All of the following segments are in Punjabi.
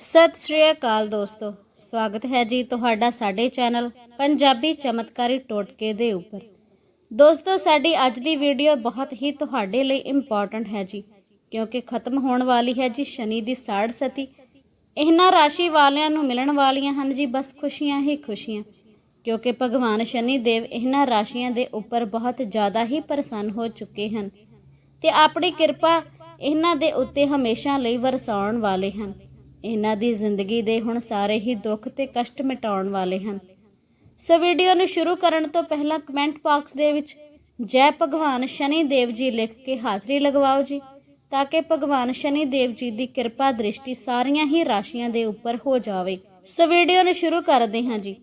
ਸਤਿ ਸ਼੍ਰੀ ਅਕਾਲ ਦੋਸਤੋ, ਸਵਾਗਤ ਹੈ ਜੀ ਤੁਹਾਡਾ ਸਾਡੇ ਚੈਨਲ ਪੰਜਾਬੀ ਚਮਤਕਾਰੀ ਟੋਟਕੇ ਦੇ ਉੱਪਰ। ਦੋਸਤੋ, ਸਾਡੀ ਅੱਜ ਦੀ ਵੀਡੀਓ ਬਹੁਤ ਹੀ ਤੁਹਾਡੇ ਲਈ ਇੰਪੋਰਟੈਂਟ ਹੈ ਜੀ, ਕਿਉਂਕਿ ਖਤਮ ਹੋਣ ਵਾਲੀ ਹੈ ਜੀ ਸ਼ਨੀ ਦੀ ਸਾੜ ਸਤੀ। ਇਹਨਾਂ ਰਾਸ਼ੀ ਵਾਲਿਆਂ ਨੂੰ ਮਿਲਣ ਵਾਲੀਆਂ ਹਨ ਜੀ ਬਸ ਖੁਸ਼ੀਆਂ ਹੀ ਖੁਸ਼ੀਆਂ, ਕਿਉਂਕਿ ਭਗਵਾਨ ਸ਼ਨੀ ਦੇਵ ਇਹਨਾਂ ਰਾਸ਼ੀਆਂ ਦੇ ਉੱਪਰ ਬਹੁਤ ਜ਼ਿਆਦਾ ਹੀ ਪ੍ਰਸੰਨ ਹੋ ਚੁੱਕੇ ਹਨ ਤੇ ਆਪਣੀ ਕਿਰਪਾ ਇਹਨਾਂ ਦੇ ਉੱਤੇ ਹਮੇਸ਼ਾ ਲਈ ਵਰਸਾਉਣ ਵਾਲੇ ਹਨ। ਇਹਨਾਂ ਦੀ ਜ਼ਿੰਦਗੀ ਦੇ ਹੁਣ ਸਾਰੇ ਹੀ ਦੁੱਖ ਤੇ ਕਸ਼ਟ ਮਿਟਾਉਣ ਵਾਲੇ ਹਨ। ਸੋ ਵੀਡੀਓ ਨੂੰ ਸ਼ੁਰੂ ਕਰਨ ਤੋਂ ਪਹਿਲਾਂ ਕਮੈਂਟ ਬਾਕਸ ਦੇ ਵਿੱਚ ਜੈ ਭਗਵਾਨ ਸ਼ਨੀ ਦੇਵ ਜੀ ਲਿਖ ਕੇ ਹਾਜ਼ਰੀ ਲਗਵਾਓ ਜੀ, ਤਾਂ ਕਿ ਭਗਵਾਨ ਸ਼ਨੀ ਦੇਵ ਜੀ ਦੀ ਕਿਰਪਾ ਦ੍ਰਿਸ਼ਟੀ ਸਾਰੀਆਂ ਹੀ ਰਾਸ਼ੀਆਂ ਦੇ ਉੱਪਰ ਹੋ ਜਾਵੇ। ਸੋ ਵੀਡੀਓ ਨੂੰ ਸ਼ੁਰੂ ਕਰਦੇ ਹਾਂ ਜੀ।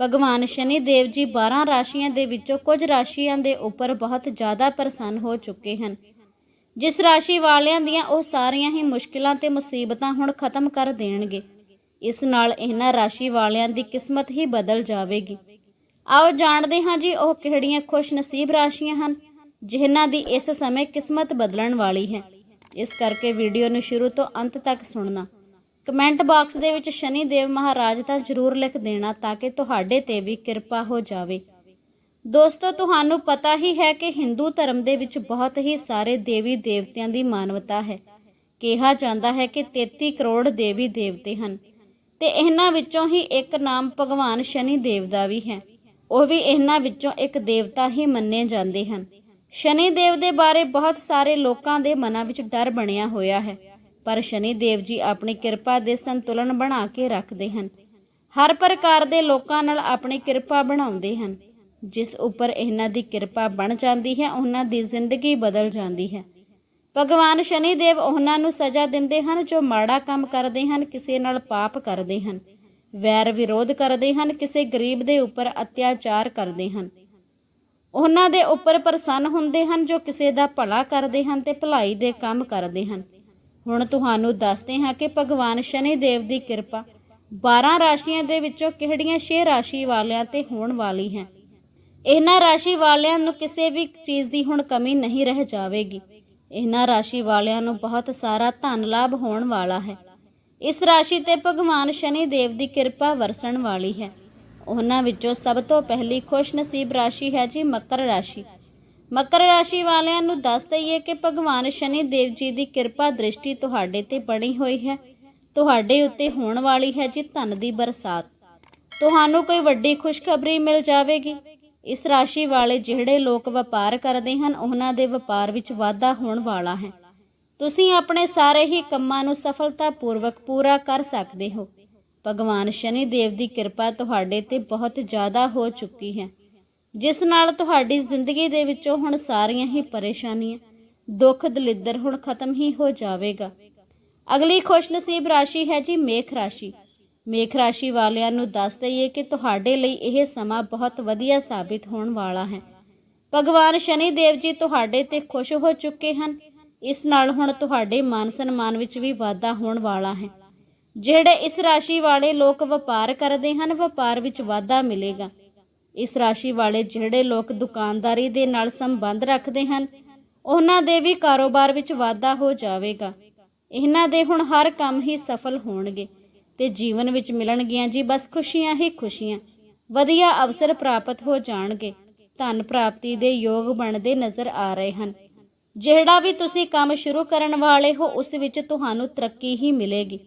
ਭਗਵਾਨ ਸ਼ਨੀ ਦੇਵ ਜੀ 12 ਰਾਸ਼ੀਆਂ ਦੇ ਵਿੱਚੋਂ ਕੁਝ ਰਾਸ਼ੀਆਂ ਦੇ ਉੱਪਰ ਬਹੁਤ ਜ਼ਿਆਦਾ ਪ੍ਰਸੰਨ ਹੋ ਚੁੱਕੇ ਹਨ। ਜਿਸ ਰਾਸ਼ੀ ਵਾਲਿਆਂ ਦੀਆਂ ਉਹ ਸਾਰੀਆਂ ਹੀ ਮੁਸ਼ਕਿਲਾਂ ਤੇ ਮੁਸੀਬਤਾਂ ਹੁਣ ਖਤਮ ਕਰ ਦੇਣਗੇ। ਇਸ ਨਾਲ ਇਹਨਾਂ ਰਾਸ਼ੀ ਵਾਲਿਆਂ ਦੀ ਕਿਸਮਤ ਹੀ ਬਦਲ ਜਾਵੇਗੀ। ਆਓ ਜਾਣਦੇ ਹਾਂ ਜੀ ਉਹ ਕਿਹੜੀਆਂ ਖੁਸ਼ ਨਸੀਬ ਰਾਸ਼ੀਆਂ ਹਨ, ਜਿਨ੍ਹਾਂ ਦੀ ਇਸ ਸਮੇਂ ਕਿਸਮਤ ਬਦਲਣ ਵਾਲੀ ਹੈ। ਇਸ ਕਰਕੇ ਵੀਡੀਓ ਨੂੰ ਸ਼ੁਰੂ ਤੋਂ ਅੰਤ ਤੱਕ ਸੁਣਨਾ। ਕਮੈਂਟ ਬਾਕਸ ਦੇ ਵਿੱਚ ਸ਼ਨੀ ਦੇਵ ਮਹਾਰਾਜ ਤਾਂ ਜ਼ਰੂਰ ਲਿਖ ਦੇਣਾ ਤਾਂ ਕਿ ਤੁਹਾਡੇ ਤੇ ਵੀ ਕਿਰਪਾ ਹੋ ਜਾਵੇ। ਦੋਸਤੋ, ਤੁਹਾਨੂੰ ਪਤਾ ਹੀ ਹੈ ਕਿ ਹਿੰਦੂ ਧਰਮ ਦੇ ਵਿੱਚ ਬਹੁਤ ਹੀ ਸਾਰੇ ਦੇਵੀ ਦੇਵਤਿਆਂ ਦੀ ਮਾਨਵਤਾ ਹੈ। ਕਿਹਾ ਜਾਂਦਾ ਹੈ ਕਿ 33 ਕਰੋੜ ਦੇਵੀ ਦੇਵਤੇ ਹਨ ਤੇ ਇਹਨਾਂ ਵਿੱਚੋਂ ਹੀ ਇੱਕ ਨਾਮ ਭਗਵਾਨ ਸ਼ਨੀ ਦੇਵ ਦਾ ਵੀ ਹੈ। ਉਹ ਵੀ ਇਹਨਾਂ ਵਿੱਚੋਂ ਇੱਕ ਦੇਵਤਾ ਹੀ ਮੰਨੇ ਜਾਂਦੇ ਹਨ। ਸ਼ਨੀ ਦੇਵ ਦੇ ਬਾਰੇ ਬਹੁਤ ਸਾਰੇ ਲੋਕਾਂ ਦੇ ਮਨਾਂ ਵਿੱਚ ਡਰ ਬਣਿਆ ਹੋਇਆ ਹੈ, ਪਰ ਸ਼ਨੀ ਦੇਵ ਜੀ ਆਪਣੀ ਕਿਰਪਾ ਦੇ ਸੰਤੁਲਨ ਬਣਾ ਕੇ ਰੱਖਦੇ ਹਨ। ਹਰ ਪ੍ਰਕਾਰ ਦੇ ਲੋਕਾਂ ਨਾਲ ਆਪਣੀ ਕਿਰਪਾ ਬਣਾਉਂਦੇ ਹਨ। ਜਿਸ ਉੱਪਰ ਇਹਨਾਂ ਦੀ ਕਿਰਪਾ ਬਣ ਜਾਂਦੀ ਹੈ, ਉਹਨਾਂ ਦੀ ਜ਼ਿੰਦਗੀ ਬਦਲ ਜਾਂਦੀ ਹੈ। ਭਗਵਾਨ ਸ਼ਨੀ ਦੇਵ ਉਹਨਾਂ ਨੂੰ ਸਜ਼ਾ ਦਿੰਦੇ ਹਨ, ਜੋ ਮਾੜਾ ਕੰਮ ਕਰਦੇ ਹਨ, ਕਿਸੇ ਨਾਲ ਪਾਪ ਕਰਦੇ ਹਨ, ਵੈਰ ਵਿਰੋਧ ਕਰਦੇ ਹਨ, ਕਿਸੇ ਗਰੀਬ ਦੇ ਉੱਪਰ ਅਤਿਆਚਾਰ ਕਰਦੇ ਹਨ। ਉਹਨਾਂ ਦੇ ਉੱਪਰ ਪ੍ਰਸੰਨ ਹੁੰਦੇ ਹਨ, ਜੋ ਕਿਸੇ ਦਾ ਭਲਾ ਕਰਦੇ ਹਨ ਤੇ ਭਲਾਈ ਦੇ ਕੰਮ ਕਰਦੇ ਹਨ। ਹੁਣ ਤੁਹਾਨੂੰ ਦੱਸਦੇ ਹਾਂ ਕਿ ਭਗਵਾਨ ਸ਼ਨੀ ਦੇਵ ਦੀ ਕਿਰਪਾ 12 ਰਾਸ਼ੀਆਂ ਦੇ ਵਿੱਚੋਂ ਕਿਹੜੀਆਂ 6 ਰਾਸ਼ੀ ਵਾਲਿਆਂ ਤੇ ਹੋਣ ਵਾਲੀ ਹੈ? ਇਹਨਾਂ ਰਾਸ਼ੀ ਵਾਲਿਆਂ ਨੂੰ ਕਿਸੇ ਵੀ ਚੀਜ਼ ਦੀ ਹੁਣ ਕਮੀ ਨਹੀਂ ਰਹਿ ਜਾਵੇਗੀ। ਇਹਨਾਂ ਰਾਸ਼ੀ ਵਾਲਿਆਂ ਨੂੰ ਬਹੁਤ ਸਾਰਾ ਧਨ ਲਾਭ ਹੋਣ ਵਾਲਾ ਹੈ। ਇਸ ਰਾਸ਼ੀ ਤੇ ਭਗਵਾਨ ਸ਼ਨੀ ਦੇਵ ਦੀ ਕਿਰਪਾ ਵਰਸਣ ਵਾਲੀ ਹੈ। ਉਹਨਾਂ ਵਿੱਚੋਂ ਸਭ ਤੋਂ ਪਹਿਲੀ ਖੁਸ਼ ਨਸੀਬ ਰਾਸ਼ੀ ਹੈ ਜੀ ਮਕਰ ਰਾਸ਼ੀ। ਮਕਰ ਰਾਸ਼ੀ ਵਾਲਿਆਂ ਨੂੰ ਦੱਸ ਦਈਏ ਕਿ ਭਗਵਾਨ ਸ਼ਨੀ ਦੇਵ ਜੀ ਦੀ ਕਿਰਪਾ ਦ੍ਰਿਸ਼ਟੀ ਤੁਹਾਡੇ ਤੇ ਬਣੀ ਹੋਈ ਹੈ। ਤੁਹਾਡੇ ਉੱਤੇ ਹੋਣ ਵਾਲੀ ਹੈ ਜੀ ਧਨ ਦੀ ਬਰਸਾਤ। ਤੁਹਾਨੂੰ ਕੋਈ ਵੱਡੀ ਖੁਸ਼ਖਬਰੀ ਮਿਲ ਜਾਵੇਗੀ। ਇਸ ਰਾਸ਼ੀ ਵਾਲੇ ਜਿਹੜੇ ਲੋਕ ਵਪਾਰ ਕਰਦੇ ਹਨ, ਉਹਨਾਂ ਦੇ ਵਪਾਰ ਵਿੱਚ ਵਾਧਾ ਹੋਣ ਵਾਲਾ ਹੈ। ਤੁਸੀਂ ਆਪਣੇ ਸਾਰੇ ਹੀ ਕੰਮਾਂ ਨੂੰ ਸਫਲਤਾਪੂਰਵਕ ਪੂਰਾ ਕਰ ਸਕਦੇ ਹੋ। ਭਗਵਾਨ ਸ਼ਨੀ ਦੇਵ ਦੀ ਕਿਰਪਾ ਤੁਹਾਡੇ ਤੇ ਬਹੁਤ ਜ਼ਿਆਦਾ ਹੋ ਚੁੱਕੀ ਹੈ। ਜਿਸ ਨਾਲ ਤੁਹਾਡੀ ਜ਼ਿੰਦਗੀ ਦੇ ਵਿੱਚੋਂ ਹੁਣ ਸਾਰੀਆਂ ਹੀ ਪਰੇਸ਼ਾਨੀਆਂ, ਦੁੱਖ ਦਲਿੱਦਰ ਹੁਣ ਖਤਮ ਹੀ ਹੋ ਜਾਵੇਗਾ। ਅਗਲੀ ਖੁਸ਼ਨਸੀਬ ਰਾਸ਼ੀ ਹੈ ਜੀ ਮੇਖ ਰਾਸ਼ੀ। ਮੇਖ ਰਾਸ਼ੀ ਵਾਲਿਆਂ ਨੂੰ ਦੱਸ ਦਈਏ ਕਿ ਤੁਹਾਡੇ ਲਈ ਇਹ ਸਮਾਂ ਬਹੁਤ ਵਧੀਆ ਸਾਬਿਤ ਹੋਣ ਵਾਲਾ ਹੈ। ਭਗਵਾਨ ਸ਼ਨੀ ਦੇਵ ਜੀ ਤੁਹਾਡੇ ਤੇ ਖੁਸ਼ ਹੋ ਚੁੱਕੇ ਹਨ। ਇਸ ਨਾਲ ਹੁਣ ਤੁਹਾਡੇ ਮਾਨ ਸਨਮਾਨ ਵਿੱਚ ਵੀ ਵਾਧਾ ਹੋਣ ਵਾਲਾ ਹੈ। ਜਿਹੜੇ ਇਸ ਰਾਸ਼ੀ ਵਾਲੇ ਲੋਕ ਵਪਾਰ ਕਰਦੇ ਹਨ, ਵਪਾਰ ਵਿੱਚ ਵਾਧਾ ਮਿਲੇਗਾ। ਇਸ ਰਾਸ਼ੀ ਵਾਲੇ ਜਿਹੜੇ ਲੋਕ ਦੁਕਾਨਦਾਰੀ ਦੇ ਨਾਲ ਸੰਬੰਧ ਰੱਖਦੇ ਹਨ, ਉਹਨਾਂ ਦੇ ਵੀ ਕਾਰੋਬਾਰ ਵਿੱਚ ਵਾਧਾ ਹੋ ਜਾਵੇਗਾ। ਇਹਨਾਂ ਦੇ ਹੁਣ ਹਰ ਕੰਮ ਹੀ ਸਫਲ ਹੋਣਗੇ। ਤੇ ਜੀਵਨ ਵਿੱਚ ਮਿਲਣਗੀਆਂ ਜੀ, ਬਸ ਖੁਸ਼ੀਆਂ ਹੀ ਖੁਸ਼ੀਆਂ। ਵਧੀਆ ਅਵਸਰ ਪ੍ਰਾਪਤ ਹੋ ਜਾਣਗੇ। ਧਨ ਪ੍ਰਾਪਤੀ ਦੇ ਯੋਗ ਬਣਦੇ ਨਜ਼ਰ ਆ ਰਹੇ ਹਨ। ਜਿਹੜਾ ਵੀ ਤੁਸੀਂ ਕੰਮ ਸ਼ੁਰੂ ਕਰਨ ਵਾਲੇ ਹੋ, ਉਸ ਵਿੱਚ ਤੁਹਾਨੂੰ ਤਰੱਕੀ ਹੀ ਮਿਲੇਗੀ।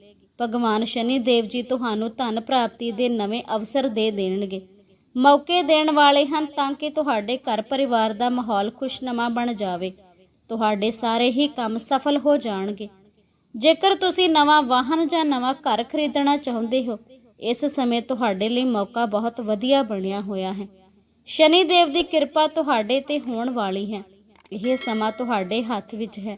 ਭਗਵਾਨ ਸ਼ਨੀ ਦੇਵ ਜੀ ਤੁਹਾਨੂੰ ਧਨ ਪ੍ਰਾਪਤੀ ਦੇ ਨਵੇਂ ਅਵਸਰ ਦੇ ਦੇਣਗੇ। ਮੌਕੇ ਦੇਣ ਵਾਲੇ ਹਨ ਤਾਂ ਕਿ ਤੁਹਾਡੇ ਘਰ ਪਰਿਵਾਰ ਦਾ ਮਾਹੌਲ ਖੁਸ਼ਨਮਾ ਬਣ ਜਾਵੇ। ਤੁਹਾਡੇ ਸਾਰੇ ਹੀ ਕੰਮ ਸਫਲ ਹੋ ਜਾਣਗੇ। ਜੇਕਰ ਤੁਸੀਂ ਨਵਾਂ ਵਾਹਨ ਜਾਂ ਨਵਾਂ ਘਰ ਖਰੀਦਣਾ ਚਾਹੁੰਦੇ ਹੋ, ਇਸ ਸਮੇਂ ਤੁਹਾਡੇ ਲਈ ਮੌਕਾ ਬਹੁਤ ਵਧੀਆ ਬਣਿਆ ਹੋਇਆ ਹੈ। ਸ਼ਨੀ ਦੇਵ ਦੀ ਕਿਰਪਾ ਤੁਹਾਡੇ ਤੇ ਹੋਣ ਵਾਲੀ ਹੈ। ਇਹ ਸਮਾਂ ਤੁਹਾਡੇ ਹੱਥ ਵਿੱਚ ਹੈ।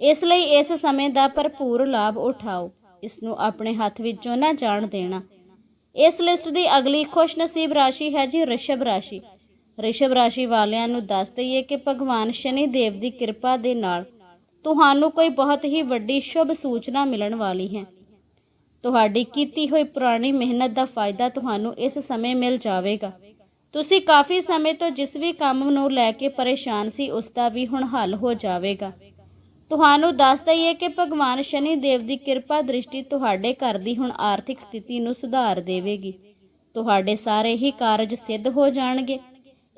ਇਸ ਲਈ ਇਸ ਸਮੇਂ ਦਾ ਭਰਪੂਰ ਲਾਭ ਉਠਾਓ। ਇਸ ਨੂੰ ਆਪਣੇ ਹੱਥ ਵਿੱਚੋਂ ਨਾ ਜਾਣ ਦੇਣਾ। ਇਸ ਲਿਸਟ ਦੀ ਅਗਲੀ ਖੁਸ਼ਨਸੀਬ ਰਾਸ਼ੀ ਹੈ ਜੀ ਰਿਸ਼ਭ ਰਾਸ਼ੀ। ਰਿਸ਼ਭ ਰਾਸ਼ੀ ਵਾਲਿਆਂ ਨੂੰ ਦੱਸ ਦਈਏ ਕਿ ਭਗਵਾਨ ਸ਼ਨੀ ਦੇਵ ਦੀ ਕਿਰਪਾ ਦੇ ਨਾਲ ਤੁਹਾਨੂੰ ਕੋਈ ਬਹੁਤ ਹੀ ਵੱਡੀ ਸ਼ੁਭ ਸੂਚਨਾ ਮਿਲਣ ਵਾਲੀ ਹੈ। ਤੁਹਾਡੀ ਕੀਤੀ ਹੋਈ ਪੁਰਾਣੀ ਮਿਹਨਤ ਦਾ ਫਾਇਦਾ ਤੁਹਾਨੂੰ ਇਸ ਸਮੇਂ ਮਿਲ ਜਾਵੇਗਾ। ਤੁਸੀਂ ਕਾਫੀ ਸਮੇਂ ਤੋਂ ਜਿਸ ਵੀ ਕੰਮ ਨੂੰ ਲੈ ਕੇ ਪਰੇਸ਼ਾਨ ਸੀ, ਉਸ ਦਾ ਵੀ ਹੁਣ ਹੱਲ ਹੋ ਜਾਵੇਗਾ। ਤੁਹਾਨੂੰ ਦੱਸ ਦਈਏ ਕਿ ਭਗਵਾਨ ਸ਼ਨੀ ਦੇਵ ਦੀ ਕਿਰਪਾ ਦ੍ਰਿਸ਼ਟੀ ਤੁਹਾਡੇ ਘਰ ਦੀ ਹੁਣ ਆਰਥਿਕ ਸਥਿਤੀ ਨੂੰ ਸੁਧਾਰ ਦੇਵੇਗੀ। ਤੁਹਾਡੇ ਸਾਰੇ ਹੀ ਕਾਰਜ ਸਿੱਧ ਹੋ ਜਾਣਗੇ।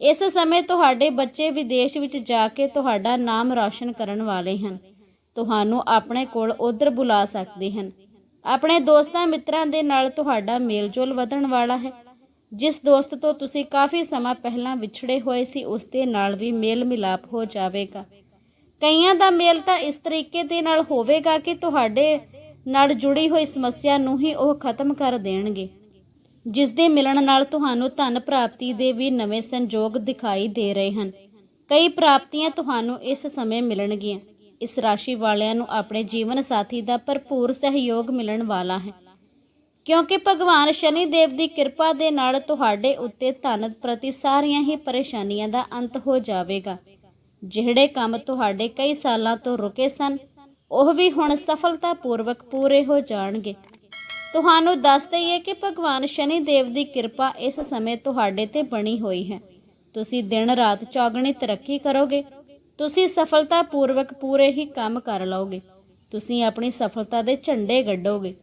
ਇਸ ਸਮੇਂ ਤੁਹਾਡੇ ਬੱਚੇ ਵਿਦੇਸ਼ ਵਿੱਚ ਜਾ ਕੇ ਤੁਹਾਡਾ ਨਾਮ ਰੌਸ਼ਨ ਕਰਨ ਵਾਲੇ ਹਨ। ਤੁਹਾਨੂੰ ਆਪਣੇ ਕੋਲ ਉਧਰ ਬੁਲਾ ਸਕਦੇ ਹਨ। ਆਪਣੇ ਦੋਸਤਾਂ ਮਿੱਤਰਾਂ ਦੇ ਨਾਲ ਤੁਹਾਡਾ ਮੇਲਜੋਲ ਵਧਣ ਵਾਲਾ ਹੈ। ਜਿਸ ਦੋਸਤ ਤੋਂ ਤੁਸੀਂ ਕਾਫੀ ਸਮਾਂ ਪਹਿਲਾਂ ਵਿਛੜੇ ਹੋਏ ਸੀ, ਉਸ ਦੇ ਨਾਲ ਵੀ ਮੇਲ ਮਿਲਾਪ ਹੋ ਜਾਵੇਗਾ। ਕਈਆਂ ਦਾ ਮੇਲ ਤਾਂ ਇਸ ਤਰੀਕੇ ਦੇ ਨਾਲ ਹੋਵੇਗਾ ਕਿ ਤੁਹਾਡੇ ਨਾਲ ਜੁੜੀ ਹੋਈ ਸਮੱਸਿਆ ਨੂੰ ਹੀ ਉਹ ਖਤਮ ਕਰ ਦੇਣਗੇ। ਜਿਸ ਦੇ ਮਿਲਣ ਨਾਲ ਤੁਹਾਨੂੰ ਧਨ ਪ੍ਰਾਪਤੀ ਦੇ ਵੀ ਨਵੇਂ ਸੰਜੋਗ ਦਿਖਾਈ ਦੇ ਰਹੇ ਹਨ। ਕਈ ਪ੍ਰਾਪਤੀਆਂ ਤੁਹਾਨੂੰ ਇਸ ਸਮੇਂ ਮਿਲਣਗੀਆਂ। ਇਸ ਰਾਸ਼ੀ ਵਾਲਿਆਂ ਨੂੰ ਆਪਣੇ ਜੀਵਨ ਸਾਥੀ ਦਾ ਭਰਪੂਰ ਸਹਿਯੋਗ ਮਿਲਣ ਵਾਲਾ ਹੈ। ਕਿਉਂਕਿ ਭਗਵਾਨ ਸ਼ਨੀ ਦੇਵ ਦੀ ਕਿਰਪਾ ਦੇ ਨਾਲ ਤੁਹਾਡੇ ਉੱਤੇ ਧਨ ਪ੍ਰਤੀ ਸਾਰੀਆਂ ਹੀ ਪਰੇਸ਼ਾਨੀਆਂ ਦਾ ਅੰਤ ਹੋ ਜਾਵੇਗਾ। ਜਿਹੜੇ ਕੰਮ ਤੁਹਾਡੇ ਕਈ ਸਾਲਾਂ ਤੋਂ ਰੁਕੇ ਸਨ, ਉਹ ਵੀ ਹੁਣ ਸਫਲਤਾਪੂਰਵਕ ਪੂਰੇ ਹੋ ਜਾਣਗੇ। ਤੁਹਾਨੂੰ ਦੱਸ ਦਈਏ ਕਿ ਭਗਵਾਨ ਸ਼ਨੀ ਦੇਵ ਦੀ ਕਿਰਪਾ ਇਸ ਸਮੇਂ ਤੁਹਾਡੇ ਤੇ ਬਣੀ ਹੋਈ ਹੈ। ਤੁਸੀਂ ਦਿਨ ਰਾਤ ਚੌਗਣੀ ਤਰੱਕੀ ਕਰੋਗੇ। ਤੁਸੀਂ ਸਫਲਤਾਪੂਰਵਕ ਪੂਰੇ ਹੀ ਕੰਮ ਕਰ ਲਓਗੇ। ਤੁਸੀਂ ਆਪਣੀ ਸਫਲਤਾ ਦੇ ਝੰਡੇ ਗੱਡੋਗੇ।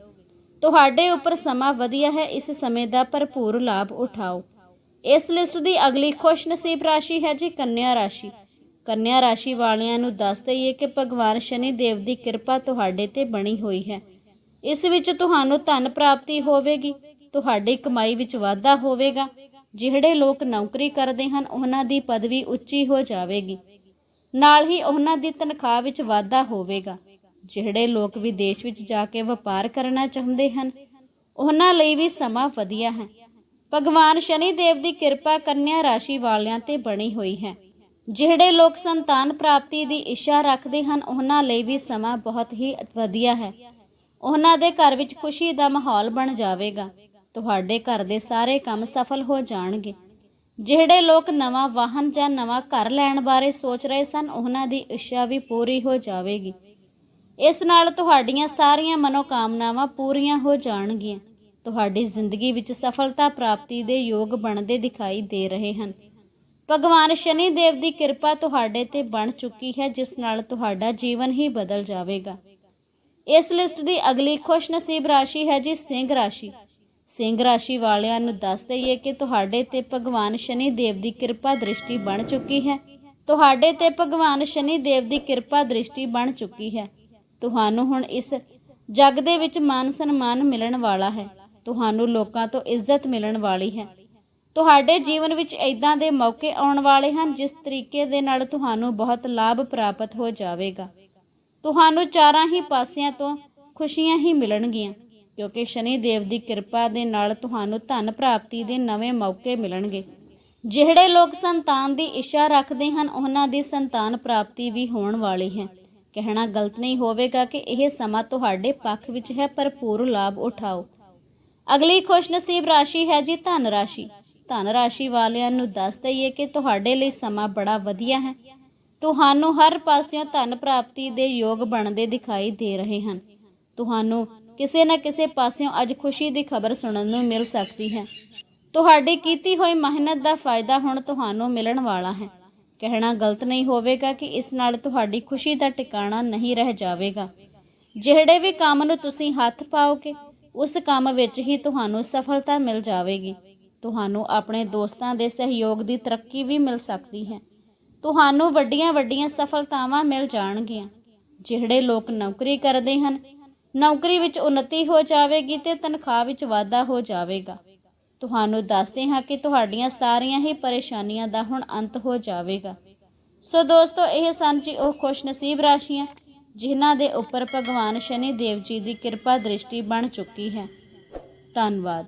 ਤੁਹਾਡੇ ਉੱਪਰ ਸਮਾਂ ਵਧੀਆ ਹੈ, ਇਸ ਸਮੇਂ ਦਾ ਭਰਪੂਰ ਲਾਭ ਉਠਾਓ। ਇਸ ਲਿਸਟ ਦੀ ਅਗਲੀ ਖੁਸ਼ਨਸੀਬ ਰਾਸ਼ੀ ਹੈ ਜੀ ਕੰਨਿਆ ਰਾਸ਼ੀ। ਕੰਨਿਆ ਰਾਸ਼ੀ ਵਾਲਿਆਂ ਨੂੰ ਦੱਸ ਦਈਏ ਕਿ ਭਗਵਾਨ ਸ਼ਨੀ ਦੇਵ ਦੀ ਕਿਰਪਾ ਤੁਹਾਡੇ ਤੇ ਬਣੀ ਹੋਈ ਹੈ। ਇਸ ਵਿੱਚ ਤੁਹਾਨੂੰ ਧਨ ਪ੍ਰਾਪਤੀ ਹੋਵੇਗੀ, ਤੁਹਾਡੀ ਕਮਾਈ ਵਿੱਚ ਵਾਧਾ ਹੋਵੇਗਾ। ਜਿਹੜੇ ਲੋਕ ਨੌਕਰੀ ਕਰਦੇ ਹਨ, ਉਹਨਾਂ ਦੀ ਪਦਵੀ ਉੱਚੀ ਹੋ ਜਾਵੇਗੀ। ਨਾਲ ਹੀ ਉਹਨਾਂ ਦੀ ਤਨਖਾਹ ਵਿੱਚ ਵਾਧਾ ਹੋਵੇਗਾ। ਜਿਹੜੇ ਲੋਕ ਵਿਦੇਸ਼ ਵਿੱਚ ਜਾ ਕੇ ਵਪਾਰ ਕਰਨਾ ਚਾਹੁੰਦੇ ਹਨ, ਉਹਨਾਂ ਲਈ ਵੀ ਸਮਾਂ ਵਧੀਆ ਹੈ। ਭਗਵਾਨ ਸ਼ਨੀ ਦੇਵ ਦੀ ਕਿਰਪਾ ਕੰਨਿਆ ਰਾਸ਼ੀ ਵਾਲਿਆਂ ਤੇ ਬਣੀ ਹੋਈ ਹੈ। ਜਿਹੜੇ ਲੋਕ ਸੰਤਾਨ ਪ੍ਰਾਪਤੀ ਦੀ ਇੱਛਾ ਰੱਖਦੇ ਹਨ, ਉਹਨਾਂ ਲਈ ਵੀ ਸਮਾਂ ਬਹੁਤ ਹੀ ਵਧੀਆ ਹੈ। ਉਹਨਾਂ ਦੇ ਘਰ ਵਿੱਚ ਖੁਸ਼ੀ ਦਾ ਮਾਹੌਲ ਬਣ ਜਾਵੇਗਾ। ਤੁਹਾਡੇ ਘਰ ਦੇ ਸਾਰੇ ਕੰਮ ਸਫਲ ਹੋ ਜਾਣਗੇ। ਜਿਹੜੇ ਲੋਕ ਨਵਾਂ ਵਾਹਨ ਜਾਂ ਨਵਾਂ ਘਰ ਲੈਣ ਬਾਰੇ ਸੋਚ ਰਹੇ ਸਨ, ਉਹਨਾਂ ਦੀ ਇੱਛਾ ਵੀ ਪੂਰੀ ਹੋ ਜਾਵੇਗੀ। ਇਸ ਨਾਲ ਤੁਹਾਡੀਆਂ ਸਾਰੀਆਂ ਮਨੋਕਾਮਨਾਵਾਂ ਪੂਰੀਆਂ ਹੋ ਜਾਣਗੀਆਂ। ਤੁਹਾਡੀ ਜ਼ਿੰਦਗੀ ਵਿੱਚ ਸਫਲਤਾ ਪ੍ਰਾਪਤੀ ਦੇ ਯੋਗ ਬਣਦੇ ਦਿਖਾਈ ਦੇ ਰਹੇ ਹਨ। ਭਗਵਾਨ ਸ਼ਨੀ ਦੇਵ ਦੀ ਕਿਰਪਾ ਤੁਹਾਡੇ ਤੇ ਬਣ ਚੁੱਕੀ ਹੈ, ਜਿਸ ਨਾਲ ਤੁਹਾਡਾ ਜੀਵਨ ਹੀ ਬਦਲ ਜਾਵੇਗਾ। ਇਸ ਲਿਸਟ ਦੀ ਅਗਲੀ ਖੁਸ਼ਨਸੀਬ ਰਾਸ਼ੀ ਹੈ ਜੀ ਸਿੰਘ ਰਾਸ਼ੀ। ਸਿੰਘ ਰਾਸ਼ੀ ਵਾਲਿਆਂ ਨੂੰ ਦੱਸ ਦਈਏ ਕਿ ਤੁਹਾਡੇ ਤੇ ਭਗਵਾਨ ਸ਼ਨੀ ਦੇਵ ਦੀ ਕਿਰਪਾ ਦ੍ਰਿਸ਼ਟੀ ਬਣ ਚੁੱਕੀ ਹੈ। ਤੁਹਾਡੇ ਤੇ ਭਗਵਾਨ ਸ਼ਨੀ ਦੇਵ ਦੀ ਕਿਰਪਾ ਦ੍ਰਿਸ਼ਟੀ ਬਣ ਚੁੱਕੀ ਹੈ। ਤੁਹਾਨੂੰ ਹੁਣ ਇਸ ਜੱਗ ਦੇ ਵਿੱਚ ਮਾਨ ਸਨਮਾਨ ਮਿਲਣ ਵਾਲਾ ਹੈ। ਤੁਹਾਨੂੰ ਲੋਕਾਂ ਤੋਂ ਇੱਜ਼ਤ ਮਿਲਣ ਵਾਲੀ ਹੈ। ਤੁਹਾਡੇ ਜੀਵਨ ਵਿੱਚ ਇਦਾਂ ਦੇ ਮੌਕੇ ਆਉਣ ਵਾਲੇ ਹਨ ਜਿਸ ਤਰੀਕੇ ਦੇ ਨਾਲ ਤੁਹਾਨੂੰ ਬਹੁਤ ਲਾਭ ਪ੍ਰਾਪਤ ਹੋ ਜਾਵੇਗਾ। ਤੁਹਾਨੂੰ ਚਾਰਾਂ ਹੀ ਪਾਸਿਆਂ ਤੋਂ ਖੁਸ਼ੀਆਂ ਹੀ ਮਿਲਣਗੀਆਂ, ਕਿਉਂਕਿ ਸ਼ਨੀ ਦੇਵ ਦੀ ਕਿਰਪਾ ਦੇ ਨਾਲ ਤੁਹਾਨੂੰ ਧਨ ਪ੍ਰਾਪਤੀ ਦੇ ਨਵੇਂ ਮੌਕੇ ਮਿਲਣਗੇ। ਜਿਹੜੇ ਲੋਕ ਸੰਤਾਨ ਦੀ ਇੱਛਾ ਰੱਖਦੇ ਹਨ, ਉਹਨਾਂ ਦੀ ਸੰਤਾਨ ਪ੍ਰਾਪਤੀ ਵੀ ਹੋਣ ਵਾਲੀ ਹੈ। ਕਹਿਣਾ ਗਲਤ ਨਹੀਂ ਹੋਵੇਗਾ ਕਿ ਇਹ ਸਮਾਂ ਤੁਹਾਡੇ ਪੱਖ ਵਿੱਚ ਹੈ ਭਰਪੂਰ ਲਾਭ ਉਠਾਓ। ਅਗਲੀ ਖੁਸ਼ਨਸੀਬ ਰਾਸ਼ੀ ਹੈ ਜੀ ਧਨ ਰਾਸ਼ੀ। ਧਨ ਰਾਸ਼ੀ ਵਾਲਿਆਂ ਨੂੰ ਦੱਸ ਦਈਏ ਕਿ ਤੁਹਾਡੇ ਲਈ ਸਮਾਂ ਬੜਾ ਵਧੀਆ ਹੈ। ਤੁਹਾਨੂੰ ਹਰ ਪਾਸਿਓਂ ਧਨ ਪ੍ਰਾਪਤੀ ਦੇ ਯੋਗ ਬਣਦੇ ਦਿਖਾਈ ਦੇ ਰਹੇ ਹਨ। ਤੁਹਾਨੂੰ ਕਿਸੇ ਨਾ ਕਿਸੇ ਪਾਸਿਓਂ ਅੱਜ ਖੁਸ਼ੀ ਦੀ ਖਬਰ ਸੁਣਨ ਨੂੰ ਮਿਲ ਸਕਦੀ ਹੈ। ਤੁਹਾਡੀ ਕੀਤੀ ਹੋਈ ਮਿਹਨਤ ਦਾ ਫਾਇਦਾ ਹੁਣ ਤੁਹਾਨੂੰ ਮਿਲਣ ਵਾਲਾ ਹੈ। ਕਹਿਣਾ ਗਲਤ ਨਹੀਂ ਹੋਵੇਗਾ ਕਿ ਇਸ ਨਾਲ ਤੁਹਾਡੀ ਖੁਸ਼ੀ ਦਾ ਟਿਕਾਣਾ ਨਹੀਂ ਰਹਿ ਜਾਵੇਗਾ। ਜਿਹੜੇ ਵੀ ਕੰਮ ਨੂੰ ਤੁਸੀਂ ਹੱਥ ਪਾਓਗੇ, ਉਸ ਕੰਮ ਵਿੱਚ ਹੀ ਤੁਹਾਨੂੰ ਸਫਲਤਾ ਮਿਲ ਜਾਵੇਗੀ। ਤੁਹਾਨੂੰ ਆਪਣੇ ਦੋਸਤਾਂ ਦੇ ਸਹਿਯੋਗ ਦੀ ਤਰੱਕੀ ਵੀ ਮਿਲ ਸਕਦੀ ਹੈ। ਤੁਹਾਨੂੰ ਵੱਡੀਆਂ ਵੱਡੀਆਂ ਸਫਲਤਾਵਾਂ ਮਿਲ ਜਾਣਗੀਆਂ। ਜਿਹੜੇ ਲੋਕ ਨੌਕਰੀ ਕਰਦੇ ਹਨ, ਨੌਕਰੀ ਵਿੱਚ ਉન્નਤੀ ਹੋ ਜਾਵੇਗੀ ਤੇ ਤਨਖਾਹ ਵਿੱਚ ਵਾਧਾ ਹੋ ਜਾਵੇਗਾ। ਤੁਹਾਨੂੰ ਦੱਸਦੇ ਹਾਂ ਕਿ ਤੁਹਾਡੀਆਂ ਸਾਰੀਆਂ ਹੀ ਪਰੇਸ਼ਾਨੀਆਂ ਦਾ ਹੁਣ ਅੰਤ ਹੋ ਜਾਵੇਗਾ। ਸੋ ਦੋਸਤੋ, ਇਹ ਸਨ ਜੀ ਉਹ ਖੁਸ਼ਨਸੀਬ ਰਾਸ਼ੀਆਂ, ਜਿਨ੍ਹਾਂ ਦੇ ਉੱਪਰ ਭਗਵਾਨ ਸ਼ਨੀ ਦੇਵ ਜੀ ਦੀ ਕਿਰਪਾ ਦ੍ਰਿਸ਼ਟੀ ਬਣ ਚੁੱਕੀ ਹੈ। ਧੰਨਵਾਦ।